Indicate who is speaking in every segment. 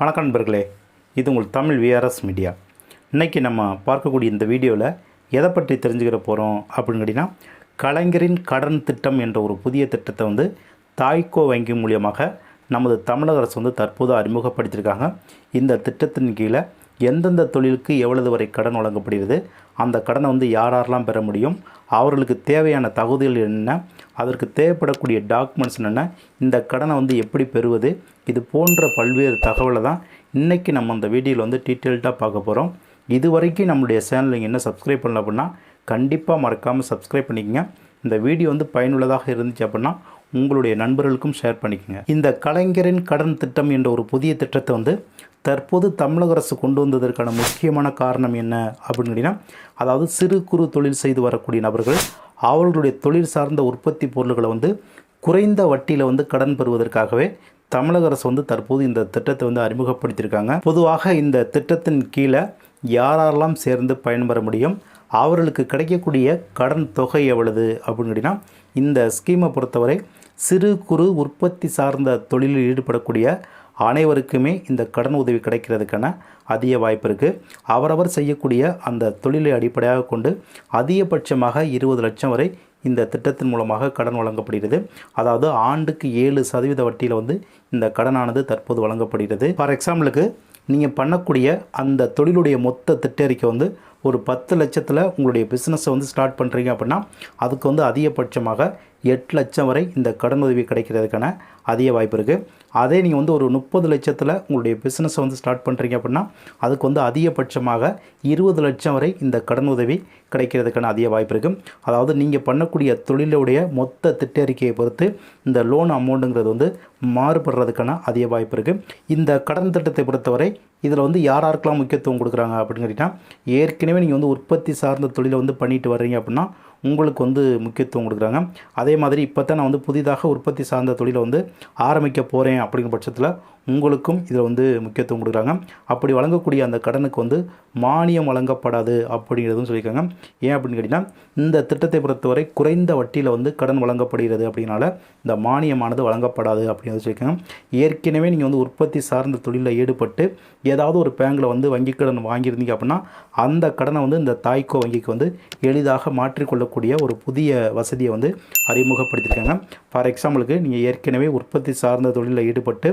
Speaker 1: வணக்கம் நண்பர்களே இது உங்கள் தமிழ் விஆர்எஸ் மீடியா இன்றைக்கி நம்ம பார்க்கக்கூடிய இந்த வீடியோவில் எதை பற்றி தெரிஞ்சுக்கிற போகிறோம் அப்படின்னு கேட்டிங்கன்னா கலைஞரின் கடன் திட்டம் என்ற ஒரு புதிய திட்டத்தை வந்து தாய்கோ வங்கி மூலியமாக நமது தமிழக அரசு வந்து தற்போது அறிமுகப்படுத்தியிருக்காங்க. இந்த திட்டத்தின் கீழே எந்தெந்த தொழிலுக்கு எவ்வளவு வரை கடன் வழங்கப்படுகிறது அந்த கடனை வந்து யார் யாரெல்லாம் பெற முடியும் அவர்களுக்கு தேவையான தகுதிகள் என்ன அதற்கு தேவைப்படக்கூடிய டாக்குமெண்ட்ஸ் என்னென்ன இந்த கடனை வந்து எப்படி பெறுவது இது போன்ற பல்வேறு தகவலை தான் இன்றைக்கி நம்ம அந்த வீடியோவில் வந்து டீட்டெயில்டாக பார்க்க போகிறோம் இது வரைக்கும் நம்மளுடைய சேனல் நீங்கள் என்ன சப்ஸ்கிரைப் பண்ணல அப்படின்னா கண்டிப்பாக மறக்காமல் சப்ஸ்கிரைப் பண்ணிக்கங்க. இந்த வீடியோ வந்து பயனுள்ளதாக இருந்துச்சு அப்படின்னா உங்களுடைய நண்பர்களுக்கும் ஷேர் பண்ணிக்கோங்க. இந்த கலைஞரின் கடன் திட்டம் என்ற ஒரு புதிய திட்டத்தை வந்து தற்போது தமிழக அரசு கொண்டு வந்ததற்கான முக்கியமான காரணம் என்ன அப்படின்னு கேட்டிங்கன்னா அதாவது சிறு குறு தொழில் செய்து வரக்கூடிய நபர்கள் அவர்களுடைய தொழில் சார்ந்த உற்பத்தி பொருள்களை வந்து குறைந்த வட்டியில் வந்து கடன் பெறுவதற்காகவே தமிழக அரசு வந்து தற்போது இந்த திட்டத்தை வந்து அறிமுகப்படுத்தியிருக்காங்க. பொதுவாக இந்த திட்டத்தின் கீழே யாரெல்லாம் சேர்ந்து பயன்பெற முடியும் அவர்களுக்கு கிடைக்கக்கூடிய கடன் தொகை எவ்வளவு அப்படின்னு கேட்டிங்கன்னா இந்த ஸ்கீமை பொறுத்தவரை சிறு குறு உற்பத்தி சார்ந்த தொழிலில் ஈடுபடக்கூடிய அனைவருக்குமே இந்த கடன் உதவி கிடைக்கிறதுக்கான அதிக வாய்ப்பு இருக்குது அவரவர் செய்யக்கூடிய அந்த தொழிலை அடிப்படையாக கொண்டு அதிகபட்சமாக இருபது லட்சம் வரை இந்த திட்டத்தின் மூலமாக கடன் வழங்கப்படுகிறது. அதாவது ஆண்டுக்கு ஏழு சதவீத வட்டியில் வந்து இந்த கடனானது தற்போது வழங்கப்படுகிறது. ஃபார் எக்ஸாம்பிளுக்கு நீங்கள் பண்ணக்கூடிய அந்த தொழிலுடைய மொத்த திட்டறிக்கை வந்து ஒரு பத்து லட்சத்தில் உங்களுடைய பிஸ்னஸை வந்து ஸ்டார்ட் பண்ணுறீங்க அப்படின்னா அதுக்கு வந்து அதிகபட்சமாக எட்டு லட்சம் வரை இந்த கடன் உதவி கிடைக்கிறதுக்கான அதிக வாய்ப்பு இருக்குது அதே நீங்கள் வந்து ஒரு முப்பது லட்சத்தில் உங்களுடைய பிஸ்னஸை வந்து ஸ்டார்ட் பண்ணுறீங்க அப்படின்னா அதுக்கு வந்து அதிகபட்சமாக இருபது லட்சம் வரை இந்த கடன் உதவி கிடைக்கிறதுக்கான அதிக வாய்ப்பு இருக்குது அதாவது நீங்கள் பண்ணக்கூடிய தொழிலுடைய மொத்த திட்டறிக்கையை பொறுத்து இந்த லோன் அமௌண்ட்டுங்கிறது வந்து மாறுபடுறதுக்கான அதிக வாய்ப்பு இருக்குது இந்த கடன் திட்டத்தை பொறுத்தவரை இதில் வந்து யார் யாருக்கெல்லாம் முக்கியத்துவம் கொடுக்குறாங்க அப்படின்னு கேட்டிங்கன்னா ஏற்கனவே நீங்கள் வந்து உற்பத்தி சார்ந்த தொழிலை வந்து பண்ணிட்டு வர்றீங்க அப்படின்னா உங்களுக்கு வந்து முக்கியத்துவம் கொடுக்குறாங்க. அதே மாதிரி இப்போ தான் நான் வந்து புதிதாக உற்பத்தி சார்ந்த தொழிலை வந்து ஆரம்பிக்க போகிறேன் அப்படிங்கிற பட்சத்தில் உங்களுக்கும் இதில் வந்து முக்கியத்துவம் கொடுக்குறாங்க. அப்படி வழங்கக்கூடிய அந்த கடனுக்கு வந்து மானியம் வழங்கப்படாது அப்படிங்கிறதும் சொல்லியிருக்காங்க. ஏன் அப்படின்னு கேட்டிங்கன்னா இந்த திட்டத்தை பொறுத்தவரை குறைந்த வட்டியில் வந்து கடன் வழங்கப்படுகிறது அப்படின்னால இந்த மானியமானது வழங்கப்படாது அப்படிங்கிறது சொல்லியிருக்காங்க. ஏற்கனவே நீங்கள் வந்து உற்பத்தி சார்ந்த தொழிலில் ஈடுபட்டு ஏதாவது ஒரு பேங்கில் வந்து வங்கி கடன் வாங்கியிருந்தீங்க அப்படின்னா அந்த கடனை வந்து இந்த தாய்க்கோ வங்கிக்கு வந்து எளிதாக மாற்றிக்கொள்ள மாற்றிக்கொள்ளக்கூடிய ஒரு புதிய வசதியை வந்து அறிமுகப்படுத்தியிருக்காங்க. ஃபார் எக்ஸாம்பிளுக்கு நீங்கள் ஏற்கனவே உற்பத்தி சார்ந்த தொழிலில் ஈடுபட்டு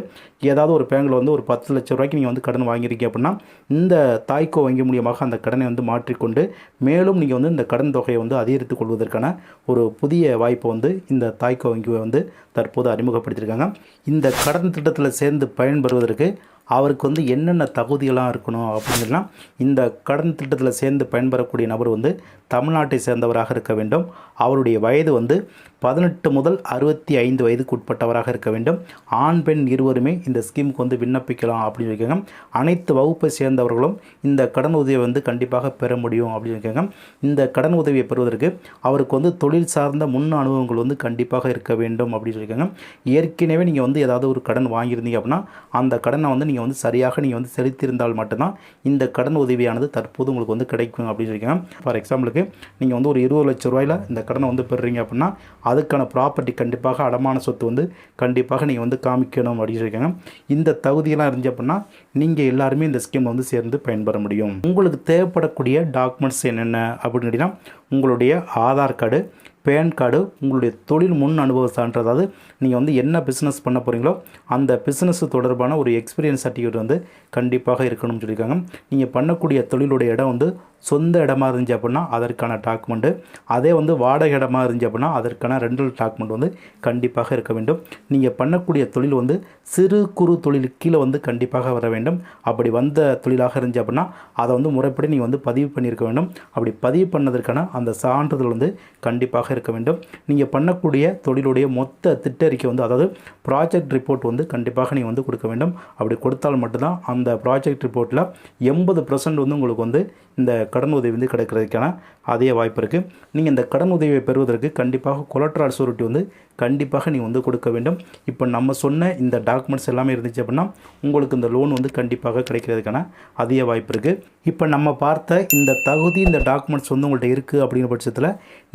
Speaker 1: ஏதாவது ஒரு பேங்கில் வந்து ஒரு பத்து லட்ச ரூபாய்க்கு நீங்கள் வந்து கடன் வாங்கியிருக்கீங்க அப்படின்னா இந்த தாய்க்கோ வங்கி மூலியமாக அந்த கடனை வந்து மாற்றிக்கொண்டு மேலும் நீங்கள் வந்து இந்த கடன் தொகையை வந்து அதிகரித்து கொள்வதற்கான ஒரு புதிய வாய்ப்பை வந்து இந்த தாய்க்கோ வங்கி வந்து தற்போது அறிமுகப்படுத்தியிருக்காங்க. இந்த கடன் திட்டத்தில் சேர்ந்து பயன்பெறுவதற்கு அவருக்கு வந்து என்னென்ன தகுதிகளாக இருக்கணும் அப்படின்னா இந்த கடன் திட்டத்தில் சேர்ந்து பயன்பெறக்கூடிய நபர் வந்து தமிழ்நாட்டை சேர்ந்தவராக இருக்க வேண்டும். அவருடைய வயது வந்து பதினெட்டு முதல் அறுபத்தி ஐந்து வயதுக்கு உட்பட்டவராக இருக்க வேண்டும். ஆண் பெண் இருவருமே இந்த ஸ்கீமுக்கு வந்து விண்ணப்பிக்கலாம் அப்படின்னு இருக்காங்க அனைத்து வகுப்பை சேர்ந்தவர்களும் இந்த கடன் உதவியை வந்து கண்டிப்பாக பெற முடியும் அப்படின்னு இருக்காங்க இந்த கடன் உதவியை பெறுவதற்கு அவருக்கு வந்து தொழில் சார்ந்த முன் அனுபவங்கள் வந்து கண்டிப்பாக இருக்க வேண்டும் அப்படின்னு சொல்லியிருக்காங்க. ஏற்கனவே நீங்கள் வந்து ஏதாவது ஒரு கடன் வாங்கியிருந்தீங்க அப்படின்னா அந்த கடனை வந்து நீங்கள் வந்து சரியாக நீங்கள் வந்து செலுத்தியிருந்தால் மட்டும்தான் இந்த கடன் உதவியானது தற்போது உங்களுக்கு வந்து கிடைக்கும் அப்படின்னு சொல்லியிருக்காங்க. ஃபார் எக்ஸாம்பிளுக்கு நீங்கள் வந்து ஒரு இருபது லட்ச ரூபாயில் இந்த கடனை வந்து பெறுறீங்க அப்படின்னா அதுக்கான ப்ராப்பர்ட்டி கண்டிப்பாக அடமான சொத்து வந்து கண்டிப்பாக நீங்கள் வந்து காமிக்கணும் அப்படின்னு சொல்லியிருக்காங்க. இந்த தகுதியெல்லாம் இருந்துச்சு அப்படின்னா நீங்கள் எல்லாருமே இந்த ஸ்கீம் வந்து சேர்ந்து பயன்பெற முடியும். உங்களுக்கு தேவைப்படக்கூடிய டாக்குமெண்ட்ஸ் என்னென்ன அப்படின்னு கேட்டிங்கன்னா உங்களுடைய ஆதார் கார்டு பேன் கார்டு உங்களுடைய தொழில் முன் அனுபவ சான்று. அதாவது நீங்கள் வந்து என்ன பிஸ்னஸ் பண்ண போகிறீங்களோ அந்த பிஸ்னஸ் தொடர்பான ஒரு எக்ஸ்பீரியன்ஸ் சர்டிஃபிகேட் வந்து கண்டிப்பாக இருக்கணும்னு சொல்லியிருக்காங்க. நீங்கள் பண்ணக்கூடிய தொழிலுடைய இடம் வந்து சொந்த இடமா இருந்துச்சு அப்படின்னா அதற்கான டாக்குமெண்ட்டு அதே வந்து வாடகை இடமா இருந்துச்சு அப்படின்னா அதற்கான ரெண்டல் டாக்குமெண்ட் வந்து கண்டிப்பாக இருக்க வேண்டும். நீங்கள் பண்ணக்கூடிய தொழில் வந்து சிறு குறு தொழில் கீழே வந்து கண்டிப்பாக வர வேண்டும். அப்படி வந்த தொழிலாக இருந்துச்சு அப்படின்னா அதை வந்து முறைப்படி நீங்கள் வந்து பதிவு பண்ணியிருக்க வேண்டும். அப்படி பதிவு பண்ணதற்கான அந்த சான்றிதழ் வந்து கண்டிப்பாக இருக்க வேண்டும். நீங்கள் பண்ணக்கூடிய தொழிலுடைய மொத்த திட்டறிக்கை வந்து அதாவது ப்ராஜெக்ட் ரிப்போர்ட் வந்து கண்டிப்பாக நீங்கள் வந்து கொடுக்க வேண்டும். அப்படி கொடுத்தால் மட்டும்தான் அந்த ப்ராஜெக்ட் ரிப்போர்ட்டில் எண்பது பர்சன்ட் வந்து உங்களுக்கு வந்து இந்த கடன் உதவி வந்து கிடைக்கிறதுக்கான அதே வாய்ப்பு இருக்குது நீங்கள் இந்த கடன் உதவியை பெறுவதற்கு கண்டிப்பாக கொலட்ரால் சூரிட்டி வந்து கண்டிப்பாக நீ வந்து கொடுக்க வேண்டும். இப்போ நம்ம சொன்ன இந்த டாக்குமெண்ட்ஸ் எல்லாமே இருந்துச்சு அப்படின்னா உங்களுக்கு இந்த லோன் வந்து கண்டிப்பாக கிடைக்கிறதுக்கான அதிக வாய்ப்பு இருக்குது இப்போ நம்ம பார்த்த இந்த தகுதி இந்த டாக்குமெண்ட்ஸ் வந்து உங்கள்கிட்ட இருக்குது அப்படிங்கிற பட்சத்தில்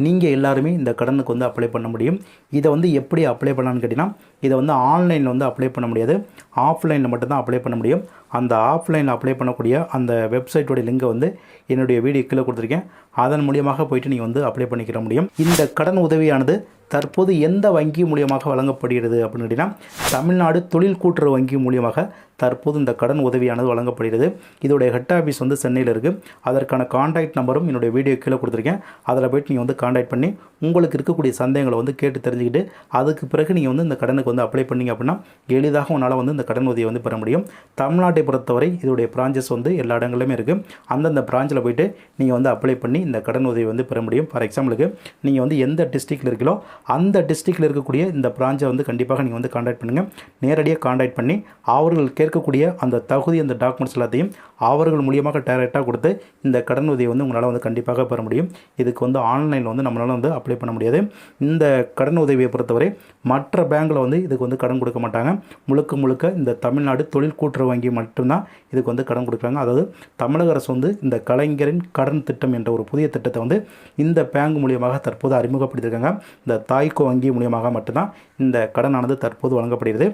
Speaker 1: நீங்கள் எல்லாருமே இந்த கடனுக்கு வந்து அப்ளை பண்ண முடியும். இதை வந்து எப்படி அப்ளை பண்ணலான்னு கேட்டிங்கன்னா இதை வந்து ஆன்லைனில் வந்து அப்ளை பண்ண முடியாது. ஆஃப்லைனில் மட்டும்தான் அப்ளை பண்ண முடியும். அந்த ஆஃப்லைனில் அப்ளை பண்ணக்கூடிய அந்த வெப்சைட்டோடைய லிங்கை வந்து என்னுடைய வீடியோ கீழே கொடுத்துருக்கேன். அதன் மூலியமாக போயிட்டு நீங்கள் வந்து அப்ளை பண்ணிக்கிற முடியும். இந்த கடன் உதவியானது தற்போது எந்த வங்கி மூலியமாக வழங்கப்படுகிறது அப்படின்னு கேட்டிங்கன்னா தமிழ்நாடு தொழில் கூட்டுறவு வங்கி மூலியமாக தற்போது இந்த கடன் உதவியானது வழங்கப்படுகிறது. இதோடைய ஹெட் ஆஃபீஸ் வந்து சென்னையில் இருக்குது அதற்கான காண்டாக்ட் நம்பரும் என்னுடைய வீடியோ கீழே கொடுத்துருக்கேன். அதில் போய்ட்டு நீங்கள் வந்து காண்டாக்ட் பண்ணி உங்களுக்கு இருக்கக்கூடிய சந்தேகங்களை வந்து கேட்டு தெரிஞ்சுக்கிட்டு அதுக்கு பிறகு நீங்கள் வந்து இந்த கடனுக்கு வந்து அப்ளை பண்ணீங்க அப்படின்னா எளிதாக உன்னால் வந்து இந்த கடன் உதவியை வந்து பெற முடியும். தமிழ்நாட்டை பொறுத்தவரை இதோடைய பிரான்ச்சஸ் வந்து எல்லா இடங்களிலுமே இருக்குது அந்தந்த பிரான்ச்சில் போயிட்டு நீங்கள் வந்து அப்ளை பண்ணி இந்த கடன் உதவி வந்து பெற முடியும். ஃபார் எக்ஸாம்பிளுக்கு நீங்கள் வந்து எந்த டிஸ்ட்ரிக்டில் இருக்கீங்களோ அந்த டிஸ்ட்ரிக்டில் இருக்கக்கூடிய இந்த பிரான்ச்சை வந்து கண்டிப்பாக நீங்கள் வந்து காண்டாக்ட் பண்ணுங்கள் நேரடியாக காண்டாக்ட் பண்ணி அவர்கள் இருக்கக்கூடிய அந்த தகுதி அந்த டாக்குமெண்ட்ஸ் எல்லாத்தையும் அவர்கள் மூலியமாக டேரெக்டாக கொடுத்து இந்த கடன் உதவியை வந்து உங்களால் வந்து கண்டிப்பாக பெற முடியும். இதுக்கு வந்து ஆன்லைனில் வந்து நம்மளால் வந்து அப்ளை பண்ண முடியாது. இந்த கடன் உதவியை பொறுத்தவரை மற்ற பேங்க்கில் வந்து இதுக்கு வந்து கடன் கொடுக்க மாட்டாங்க. முழுக்க முழுக்க இந்த தமிழ்நாடு தொழில் கூட்டுறவு வங்கி மட்டும்தான் இதுக்கு வந்து கடன் கொடுக்குறாங்க. அதாவது தமிழக அரசு வந்து இந்த கலைஞரின் கடன் திட்டம் என்ற ஒரு புதிய திட்டத்தை வந்து இந்த பேங்க் மூலியமாக தற்போது அறிமுகப்படுத்தியிருக்காங்க. இந்த தாய்கோ வங்கி மூலியமாக மட்டும்தான் இந்த கடனானது தற்போது வழங்கப்படுகிறது.